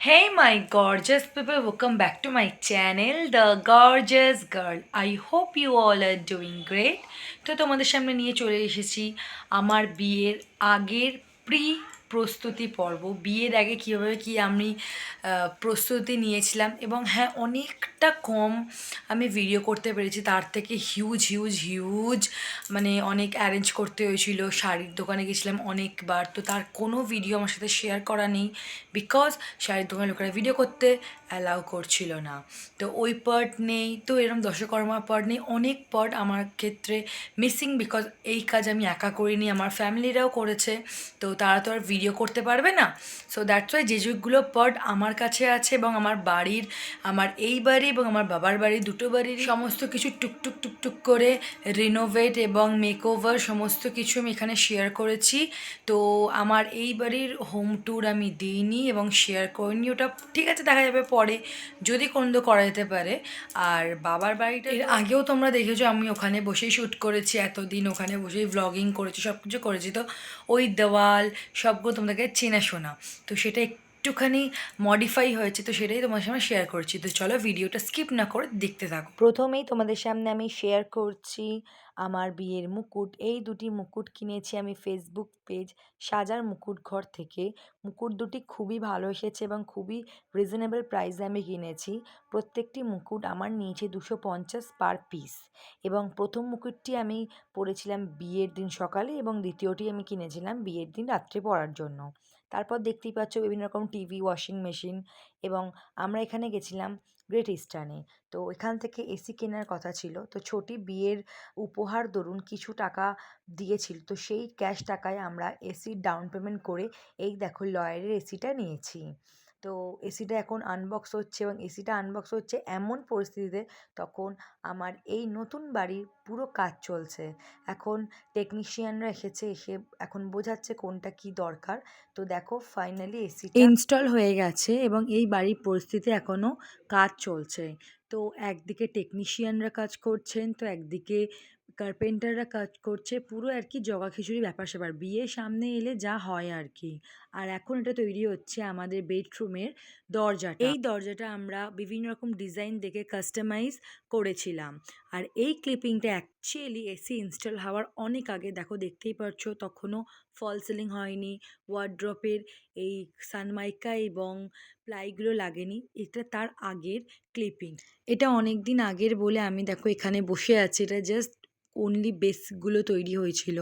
Hey, my gorgeous people, welcome back to my channel, The Gorgeous Girl. I hope you all are doing great. তো তোমাদের সামনে নিয়ে চলে এসেছি আমার বিয়ের আগের প্রি প্রস্তুতি পর্ব। বিয়ের আগে কীভাবে কি আমি প্রস্তুতি নিয়েছিলাম এবং হ্যাঁ অনেকটা কম আমি ভিডিও করতে পেরেছি। তার থেকে হিউজ হিউজ হিউজ মানে অনেক অ্যারেঞ্জ করতে হয়েছিল। শাড়ির দোকানে গেছিলাম অনেকবার। তো তার কোনো ভিডিও আমার সাথে শেয়ার করা নেই বিকজ শাড়ির দোকানে লোকেরা ভিডিও করতে অ্যালাউ করছিল না। তো ওই পার্ট নেই, তো এরকম দশকর্মা পার্ট নেই। অনেক পার্ট আমার ক্ষেত্রে মিসিং বিকজ এই কাজ আমি একা করিনি, আমার ফ্যামিলিরাও করেছে। তো তারা তো আর ভিডিও করতে পারবে না। সো দ্যাটস ওয়াই যে যেগুলো পার্ট আমার কাছে আছে এবং আমার বাড়ির, আমার এই বাড়ি এবং আমার বাবার বাড়ি, দুটো বাড়ির সমস্ত কিছু টুকটুক টুকটুক করে রিনোভেট এবং মেকওভার সমস্ত কিছু আমি এখানে শেয়ার করেছি। তো আমার এই বাড়ির হোম ট্যুর আমি দিইনি এবং শেয়ার করিনি। ওটা ঠিক আছে, দেখা যাবে পরে যদি কোনো করা যেতে পারে। আর বাবার বাড়িটা এর আগেও তোমরা দেখেছ আমি ওখানে বসেই শ্যুট করেছি এতদিন ওখানে বসেই ভ্লগিং করেছি সব কিছু করেছি। তো ওই দেওয়াল সবগুলো তোমাদেরকে চেনাশোনা তো সেটা একটুখানি মডিফাই হয়েছে তো সেটাই তোমার সামনে শেয়ার করছি। তো চলো ভিডিওটা স্কিপ না করে দেখতে থাকো। প্রথমেই তোমাদের সামনে আমি শেয়ার করছি আমার বিয়ের মুকুট, এই দুটি মুকুট কিনেছি আমি ফেসবুক পেজ সাজার মুকুট ঘর থেকে। মুকুট দুটি খুবই ভালো এসেছে এবং খুবই রিজনেবল প্রাইসে আমি কিনেছি। প্রত্যেকটি মুকুট আমার নিয়েছে দুশো পঞ্চাশ পার পিস এবং প্রথম মুকুটটি আমি পরেছিলাম বিয়ের দিন সকালে এবং দ্বিতীয়টি আমি কিনেছিলাম বিয়ের দিন রাত্রে পরার জন্য। তারপর দেখতেই পাচ্ছ বিভিন্ন রকম টিভি ওয়াশিং মেশিন এবং আমরা এখানে গেছিলাম গ্রেট ইস্টার্নে তো এখান থেকে এসি কেনার কথা ছিল। তো ছোটি বিয়ের উপহার দরুন কিছু টাকা দিয়েছিল। তো সেই ক্যাশ টাকায় আমরা এসির ডাউন পেমেন্ট করে এই দেখো লয়ারের এসিটা নিয়েছি। তো এসিটা এখন আনবক্স হচ্ছে এবং এসিটা আনবক্স হচ্ছে এমন পরিস্থিতিতে তখন আমার এই নতুন বাড়ির পুরো কাজ চলছে। এখন টেকনিশিয়ানরা এসেছে, এসে এখন বোঝাচ্ছে কোনটা কি দরকার। তো দেখো ফাইনালি এসিটা ইনস্টল হয়ে গেছে এবং এই বাড়ির পরিস্থিতি এখনও কাজ চলছে। তো একদিকে টেকনিশিয়ানরা কাজ করছেন, তো একদিকে কার্পেন্টাররা কাজ করছে, পুরো আর কি জগা খিচুড়ি ব্যাপার স্যাপার। বিয়ে সামনে এলে যা হয় আর কি। আর এখন এটা তৈরি হচ্ছে আমাদের বেডরুমের দরজাটা। এই দরজাটা আমরা বিভিন্ন রকম ডিজাইন দেখে কাস্টমাইজ করেছিলাম। আর এই ক্লিপিংটা অ্যাকচুয়ালি এসি ইনস্টল হওয়ার অনেক আগে, দেখো দেখতেই পারছ তখনও ফল সিলিং হয়নি ওয়ার্ড্রপের এই সানমাইকা এবং প্লাইগুলো লাগেনি। এটা তার আগের ক্লিপিং এটা অনেক দিন আগের বলে আমি, দেখো এখানে বসে আছি, এটা জাস্ট অনলি বেসগুলো তৈরি হয়েছিল।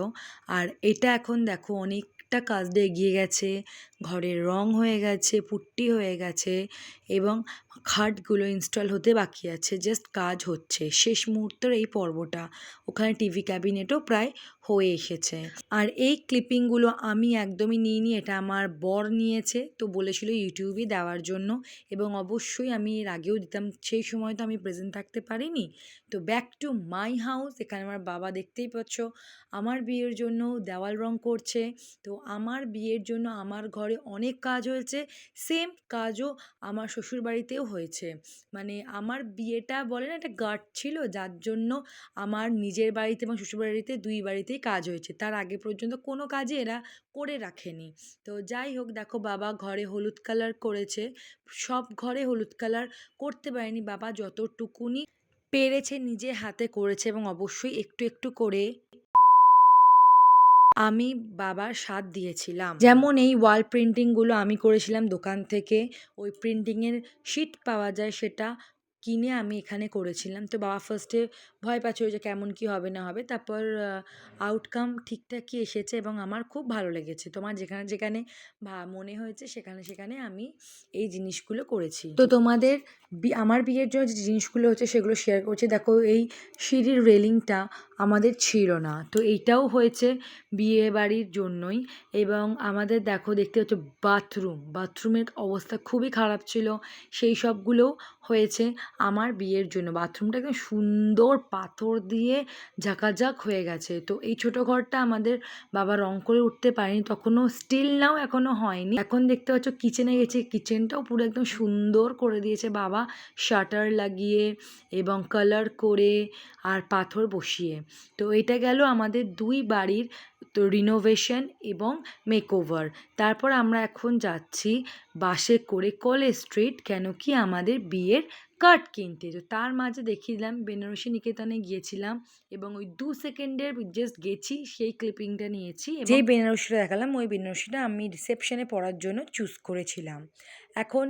আর এটা এখন দেখো অনেকটা কাজটা এগিয়ে গেছে। ঘরের রং হয়ে গেছে, পুট্টি হয়ে গেছে এবং খাটগুলো ইনস্টল হতে বাকি আছে। জাস্ট কাজ হচ্ছে। শেষ মুহূর্তের এই পর্বটা। ওখানে টিভি ক্যাবিনেটও প্রায় হয়ে এসেছে। আর এই ক্লিপিংগুলো আমি একদমই নিইনি, এটা আমার বর নিয়েছে, তো বলেছিল ইউটিউবে দেওয়ার জন্য। এবং অবশ্যই আমি এর আগেও দিতাম, সেই সময় তো আমি প্রেজেন্ট থাকতে পারিনি। তো ব্যাক টু মাই হাউস এখানে আমার বাবা দেখতেই পাচ্ছ, আমার বিয়ের জন্য দেওয়াল রং করছে। তো আমার বিয়ের জন্য আমার ঘরে অনেক কাজ হয়েছে সেম কাজও আমার শ্বশুরবাড়িতেও হয়েছে। মানে আমার বিয়েটা বলে না, একটা গার্ড ছিল, যার জন্য আমার নিজের বাড়িতে এবং শ্বশুরবাড়িতে দুই বাড়িতেই কাজ হয়েছে। তার আগে পর্যন্ত কোনো কাজই এরা করে রাখেনি। তো যাই হোক, দেখো বাবা ঘরে হলুদ কালার করেছে। সব ঘরে হলুদ কালার করতে পারেনি বাবা, যতটুকুনি পেরেছে নিজে হাতে করেছে এবং অবশ্যই একটু একটু করে আমি বাবার সাথ দিয়েছিলাম। যেমন এই ওয়াল প্রিন্টিংগুলো আমি করেছিলাম দোকান থেকে, ওই প্রিন্টিংয়ের শিট পাওয়া যায় সেটা কিনে আমি এখানে করেছিলাম। তো বাবা ফার্স্টে ভয় পাচ্ছিল যে কেমন কি হবে না হবে। তারপর আউটকাম ঠিকঠাকই এসেছে এবং আমার খুব ভালো লেগেছে। তোমার যেখানে যেখানে মনে হয়েছে সেখানে সেখানে আমি এই জিনিসগুলো করেছি। তো তোমাদের আমার বিয়ের জন্য যে জিনিসগুলো হচ্ছে সেগুলো শেয়ার করছি। দেখো, এই সিঁড়ির রেলিংটা আমাদের ছিল না। তো এইটাও হয়েছে বিয়ে বাড়ির জন্যই। এবং আমাদের দেখো, দেখতে হচ্ছে বাথরুম বাথরুমের অবস্থা খুবই খারাপ ছিল। সেই সবগুলোও হয়েছে আমার বিয়ের জন্য। বাথরুমটা একদম সুন্দর পাথর দিয়ে ঝাঁকাঝাঁক হয়ে গেছে। তো এই ছোটো ঘরটা আমাদের বাবা রং করে উঠতে পারেনি, তখনও স্টিল নাও এখনও হয়নি। এখন দেখতে পাচ্ছ কিচেনে গেছে। কিচেনটাও পুরো একদম সুন্দর করে দিয়েছে বাবা। শাটার লাগিয়ে এবং কালার করে আর পাথর বসিয়ে। তো এটা গেল আমাদের দুই বাড়ির তো রিনোভেশন এবং মেকওভার তারপর আমরা এখন যাচ্ছি বাসে করে কলেজ স্ট্রিট কেন কি আমাদের বিয়ের কার্ড কিনতে। তো তার মাঝে দেখিয়ে দিলাম বেনারসি নিকেতনে গিয়েছিলাম এবং ওই দু সেকেন্ডের জাস্ট গেছি, সেই ক্লিপিংটা নিয়েছি যেই বেনারসিটা দেখালাম, ওই বেনারসিটা আমি রিসেপশনে পড়ার জন্য চুজ করেছিলাম। এখন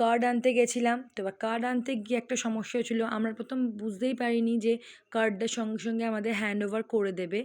কার্ড আনতে গেছিলাম, তো এবার কার্ড আনতে গিয়ে একটা সমস্যা হয়েছিলো। আমরা প্রথম বুঝতেই পারিনি যে কার্ডটা সঙ্গে সঙ্গে আমাদের হ্যান্ড ওভার করে দেবে।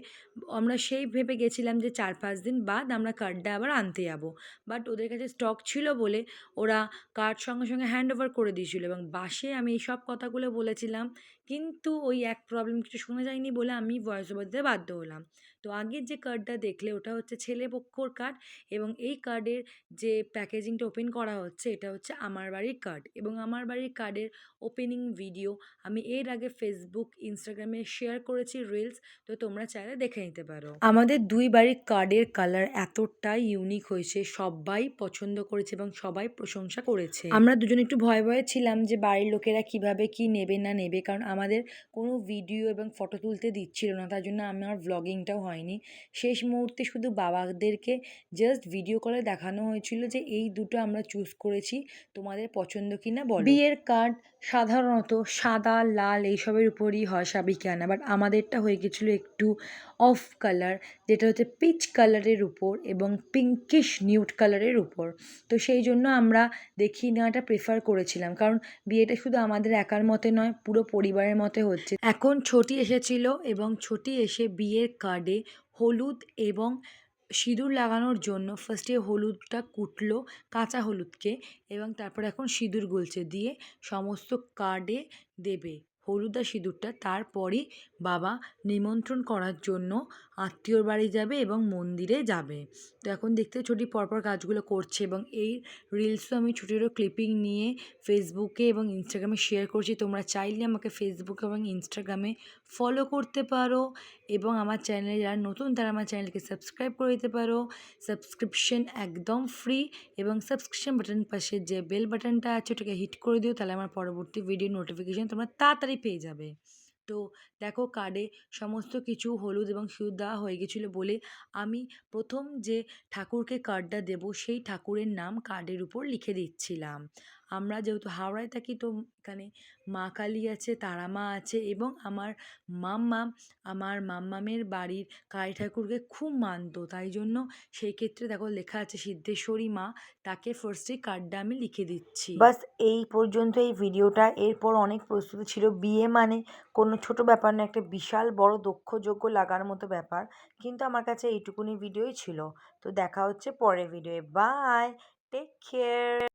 আমরা সেই ভেবে গেছিলাম যে চার পাঁচ দিন বাদ আমরা কার্ডটা আবার আনতে যাব। বাট ওদের কাছে স্টক ছিল বলে ওরা কার্ড সঙ্গে সঙ্গে হ্যান্ড ওভার করে দিয়েছিল এবং বাসে আমি এই সব কথাগুলো বলেছিলাম কিন্তু ওই এক প্রবলেম কিছু শোনা যায়নি বলে আমি ভয়েস ওভার দিতে বাধ্য হলাম। তো আগের যে কার্ডটা দেখলে ওটা হচ্ছে ছেলে পক্ষর কার্ড এবং এই কার্ডের যে প্যাকেজিংটা ওপেন করা হচ্ছে এটা হচ্ছে আমার বাড়ির কার্ড এবং আমার বাড়ির কার্ডের ওপেনিং ভিডিও আমি এর আগে ফেসবুক ইনস্টাগ্রামে শেয়ার করেছি রিলস তো তোমরা চাইলে দেখে নিতে পারো। আমাদের দুই বাড়ির কার্ডের কালার এতটাই ইউনিক হয়েছে, সবাই পছন্দ করেছে এবং সবাই প্রশংসা করেছে। আমরা দুজন একটু ভয়ে ভয়ে ছিলাম যে বাড়ির লোকেরা কীভাবে কি নেবে না নেবে, কারণ আমাদের কোনো ভিডিও এবং ফটো তুলতে দিচ্ছিল না, তার জন্য আমার ভ্লগিংটাও হয়নি। শেষ মুহূর্তে শুধু বাবাদেরকে জাস্ট ভিডিও কলে দেখানো হয়েছিল যে, এই দুটো আমরা চুজ করেছি, তোমাদের পছন্দ কি না বলো। বিয়ের কার্ড সাধারণত সাদা, লাল এইসবের উপরই হয় সাবিকানা বাট আমাদেরটা হয়ে গেছিল একটু অফ কালার যেটা হচ্ছে পিচ কালারের উপর এবং পিঙ্কিশ নিউট কালারের উপর। তো সেই জন্য আমরা দেখিয়ে নেওয়াটা প্রেফার করেছিলাম, কারণ বিয়েটা শুধু আমাদের একার মতে নয়, পুরো পরিবারের মতে হচ্ছে। এখন ছটি এসেছিল এবং ছটি এসে বিয়ের কার্ডে হলুদ এবং সিঁদুর লাগানোর জন্য ফার্স্টে হলুদটা কুটলো, কাঁচা হলুদকে, এবং তারপর এখন সিঁদুর গুলছে, দিয়ে সমস্ত কার্ডে দেবে। হলুদ সিঁদুরটা তারপরই বাবা নিমন্ত্রণ করার জন্য আত্মীয়র বাড়ি যাবে এবং মন্দিরে যাবে। তো এখন দেখতে ছুটি, পরপর কাজগুলো করছে এবং এই রিলসও আমি ছোটো ছোটো ক্লিপিং নিয়ে ফেসবুকে এবং ইনস্টাগ্রামে শেয়ার করছি। তোমরা চাইলে আমাকে ফেসবুক এবং ইনস্টাগ্রামে ফলো করতে পারো এবং আমার চ্যানেলে যারা নতুন, তারা আমার চ্যানেলকে সাবস্ক্রাইব করে দিতে পারো। সাবস্ক্রিপশন একদম ফ্রি এবং সাবস্ক্রিপশন বাটন পাশে যে বেল বাটনটা আছে, ওটাকে হিট করে দিও। তাহলে আমার পরবর্তী ভিডিও নোটিফিকেশান তোমরা তাড়াতাড়ি পেয়ে যাবে। তো দেখো কার্ডে সমস্ত কিছু হলুদ এবং সিঁদুর দেওয়া হয়ে গেছিল বলে আমি প্রথম যে ঠাকুরকে কার্ডটা দেব সেই ঠাকুরের নাম কার্ডের উপর লিখে দিচ্ছিলাম। আমরা যেহেতু হাওড়ায় থাকি, তো এখানে মা কালী আছে, তারা মা আছে এবং আমার মাম্মা, আমার মাম্মামের বাড়ির কালী ঠাকুরকে খুব মানতো। তাই জন্য সেই ক্ষেত্রে দেখো লেখা আছে সিদ্ধেশ্বরী মা, তাকে ফার্স্টে কার্ডটা আমি লিখে দিচ্ছি। বাস এই পর্যন্ত এই ভিডিওটা। এরপর অনেক প্রস্তুতি ছিল। বিয়ে মানে কোনো ছোট ব্যাপার না, একটা বিশাল বড় দক্ষযোগ্য লাগার মতো ব্যাপার। কিন্তু আমার কাছে এইটুকুনি ভিডিওই ছিল। তো দেখা হচ্ছে পরের ভিডিওয়ে বাই টেক কেয়ার